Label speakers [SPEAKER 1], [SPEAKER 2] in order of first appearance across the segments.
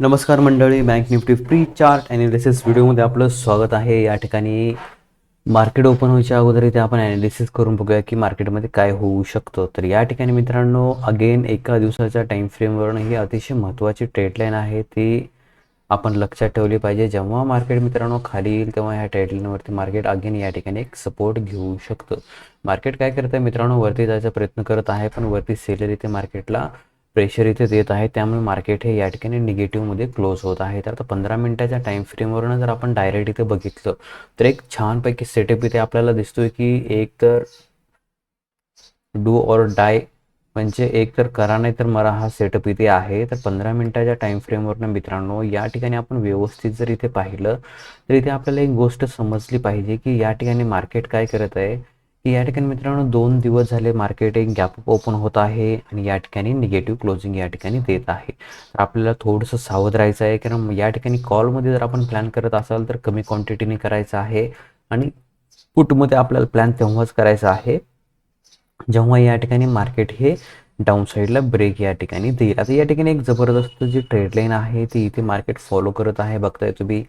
[SPEAKER 1] नमस्कार मंडळी bank Nifty free chart analysis व्हिडिओमध्ये आपलं स्वागत आहे. या ठिकाणी मार्केट ओपन व्हायच्या अगोदर इथे आपण ॲनालिसिस करून बघूया की मार्केटमध्ये काय होऊ शकतं. तर या ठिकाणी मित्रांनो अगेन एका दिवसाच्या टाईम फ्रेमवरून ही अतिशय महत्त्वाची ट्रेडलाईन आहे. ती आपण लक्षात ठेवली पाहिजे. जेव्हा मार्केट मित्रांनो खाली येईल तेव्हा ह्या ट्रेडलाईनवरती मार्केट अगेन या ठिकाणी एक सपोर्ट घेऊ शकतं. मार्केट काय करतं मित्रांनो वरती जायचा प्रयत्न करत आहे पण वरती सेलर इथे मार्केटला प्रेशर इथे देत आहे. त्यामुळे मार्केट हे या ठिकाणी निगेटिव्हमध्ये क्लोज होत आहे. तर आता पंधरा मिनिटाच्या टाईम फ्रेमवरून जर आपण डायरेक्ट इथे बघितलं तर एक छानपैकी सेटअप इथे आपल्याला दिसतोय की एक तर डू ऑर डाय म्हणजे एक तर करा नाही तर मरा हा सेटअप इथे आहे. तर पंधरा मिनिटाच्या टाईम फ्रेमवरनं मित्रांनो या ठिकाणी आपण व्यवस्थित जर इथे पाहिलं तर इथे आपल्याला एक गोष्ट समजली पाहिजे की या ठिकाणी मार्केट काय करत आहे. या ठिकाणी मित्रांनो दोन दिवस झाले मार्केट एक गॅप ओपन होत आहे आणि या ठिकाणी निगेटिव्ह क्लोजिंग या ठिकाणी देत आहे. तर आपल्याला थोडंसं सावध राहायचं आहे कारण या ठिकाणी कॉलमध्ये जर आपण प्लॅन करत असाल तर कमी क्वांटिटीने करायचं आहे आणि पुटमध्ये आपल्याला प्लॅन तेव्हाच करायचा आहे जेव्हा या ठिकाणी मार्केट हे डाऊन साईडला ब्रेक या ठिकाणी देईल. आता या ठिकाणी एक जबरदस्त जी ट्रेडलाईन आहे ती इथे मार्केट फॉलो करत आहे. बघताय तुम्ही.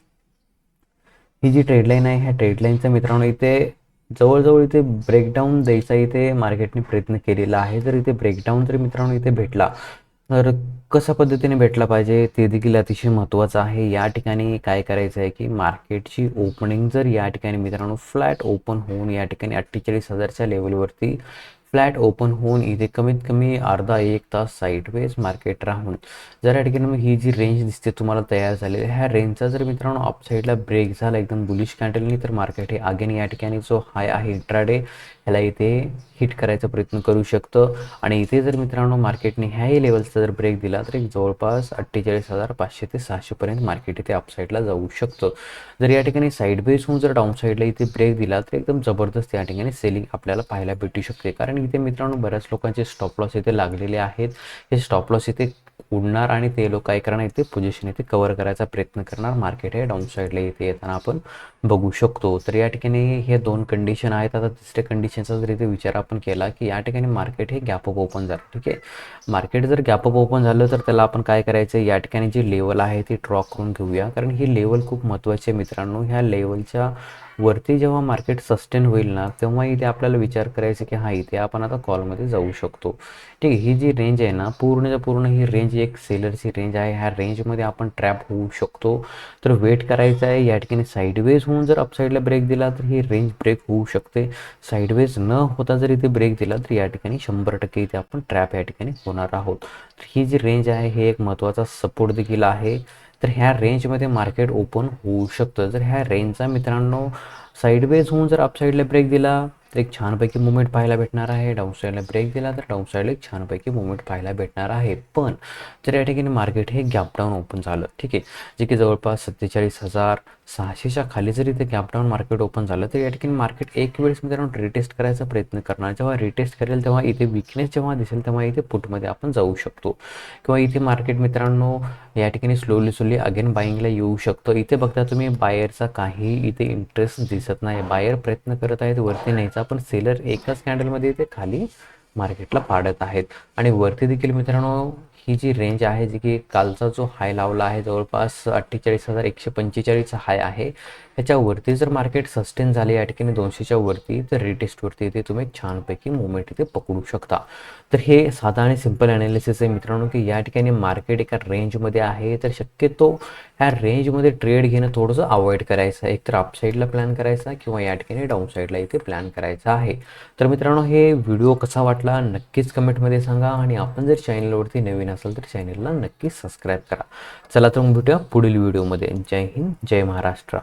[SPEAKER 1] ही जी ट्रेडलाईन आहे ह्या ट्रेडलाईनचा मित्रांनो इथे जवळजवळ इथे ब्रेकडाऊन द्यायचा इथे मार्केटने प्रयत्न केलेला आहे. जर इथे ब्रेकडाऊन जर मित्रांनो इथे भेटला तर कशा पद्धतीने भेटला पाहिजे ते देखील अतिशय महत्त्वाचं आहे. या ठिकाणी काय करायचं आहे की मार्केटची ओपनिंग जर या ठिकाणी मित्रांनो फ्लॅट ओपन होऊन या ठिकाणी अठ्ठेचाळीस हजारच्या लेवलवरती फ्लॅट ओपन होऊन इथे कमीत कमी अर्धा एक तास साईडवेज मार्केट राहून. जर या ठिकाणी मग ही जी रेंज दिसते तुम्हाला तयार झालेली ह्या रेंजचा जर मित्रांनो अपसाईडला ब्रेक झाला एकदम बुलिश कॅन्डलनी तर मार्केट हे अगेन या ठिकाणी. जो हाय आहे. इंट्राडे ह्याला इथे हिट करायचा प्रयत्न करू शकतं. आणि इथे जर मित्रांनो मार्केटने ह्याही लेवलचा जर ब्रेक दिला तर एक जवळपास अठ्ठेचाळीस हजार पाचशे ते सहाशेपर्यंत मार्केट इथे अपसाईडला जाऊ शकतं. जर या ठिकाणी साईड बेस होऊन जर डाऊन साईडला इथे ब्रेक दिला तर एकदम जबरदस्त या ठिकाणी सेलिंग आपल्याला पाहायला भेटू शकते. कारण इथे मित्रांनो बऱ्याच लोकांचे स्टॉप लॉस इथे लागलेले आहेत. हे स्टॉप लॉस इथे उडणार आणि ते लोक काय करणार इथे पोझिशन इथे कव्हर करायचा प्रयत्न करणार. मार्केट हे डाऊन साईडला इथे येताना आपण बघू शकतो. तर या ठिकाणी हे दोन कंडिशन आहेत. आता तिसऱ्या कंडिशनचा जर इथे विचार आपण केला की या ठिकाणी मार्केट हे गॅप अप ओपन झालं. ठीक आहे? मार्केट जर गॅप अप ओपन झालं तर त्याला आपण काय करायचं? या ठिकाणी जी लेवल आहे ती ड्रॉ करून घेऊया. कारण ही लेवल खूप महत्त्वाची आहे मित्रांनो. ह्या लेवलच्या वरती जेव्हा मार्केट सस्टेन होईल ना तेव्हा इथे आपल्याला विचार करायचा की हां इथे आपण आता कॉलमध्ये जाऊ शकतो. ठीक आहे ही जी रेंज आहे ना पूर्णच्या पूर्ण ही रेंज एक सेलरची रेंज आहे. ह्या रेंजमध्ये आपण ट्रॅप होऊ शकतो. तर वेट करायचं आहे या ठिकाणी साईडवेज होऊन जर अपसाईडला ब्रेक दिला तर ही रेंज ब्रेक होऊ शकते. साईडवेज न होता जर इथे ब्रेक दिला तर या ठिकाणी शंभर टक्के इथे आपण ट्रॅप या ठिकाणी होणार आहोत. ही जी रेंज आहे हे एक महत्त्वाचा सपोर्ट देखील आहे. तर ह्या रेंजमध्ये मार्केट ओपन होऊ शकतं. जर ह्या रेंजचा मित्रांनो साईडवेज होऊन जर अपसाईडला ब्रेक दिला तर एक छानपैकी मुवमेंट पाहायला भेटणार आहे. डाऊन साईडला ब्रेक दिला तर डाऊन साईडला एक छानपैकी मुवमेंट पाहायला भेटणार आहे. पण जर या ठिकाणी मार्केट हे गॅप डाऊन ओपन झालं. ठीक आहे. जे की जवळपास सत्तेचाळीस हजार सहाशेच्या खाली जर इथे गॅप डाऊन मार्केट ओपन झालं तर या ठिकाणी मार्केट एक वेळेस मित्रांनो रिटेस्ट करायचा प्रयत्न करणार. जेव्हा रिटेस्ट करेल तेव्हा इथे विकनेस जेव्हा दिसेल तेव्हा इथे पुटमध्ये आपण जाऊ शकतो. किंवा इथे मार्केट मित्रांनो या ठिकाणी स्लोली स्लोली अगेन बाईंगला येऊ शकतो. इथे बघता तुम्ही बायरचा काही इथे इंटरेस्ट दिसत नाही. बायर प्रयत्न करत आहेत वरती न्यायचा पण सेलर एकाच कॅन्डलमध्ये इथे खाली मार्केटला पाडत आहेत. आणि वरती देखील मित्रांनो ही जी रेंज आहे जी की कालचा जो हाय लावला आहे जवळपास अठ्ठेचाळीस हजार एकशे पंचेचाळीस हाय आहे ह्याच्यावरती जर मार्केट सस्टेन झाले या ठिकाणी दोनशेच्या वरती तर रिटेस्टवरती इथे तुम्ही छानपैकी मुवमेंट इथे पकडू शकता. तर हे साधा आणि सिंपल ॲनालिसिस आहे मित्रांनो की या ठिकाणी मार्केट एका रेंजमध्ये आहे तर शक्यतो ह्या रेंजमध्ये ट्रेड घेणं थोडंसं अवॉइड करायचं आहे. एकतर अपसाईडला प्लॅन करायचा किंवा या ठिकाणी डाऊन साईडला इथे प्लॅन करायचा आहे. तर मित्रांनो हे व्हिडिओ कसा वाटला नक्कीच कमेंटमध्ये सांगा आणि आपण जर चॅनलवरती नवीन असेल तर चॅनलला नक्की सबस्क्राईब करा. चला तर मग भेटूया पुढील व्हिडिओमध्ये जय हिंद जय महाराष्ट्र.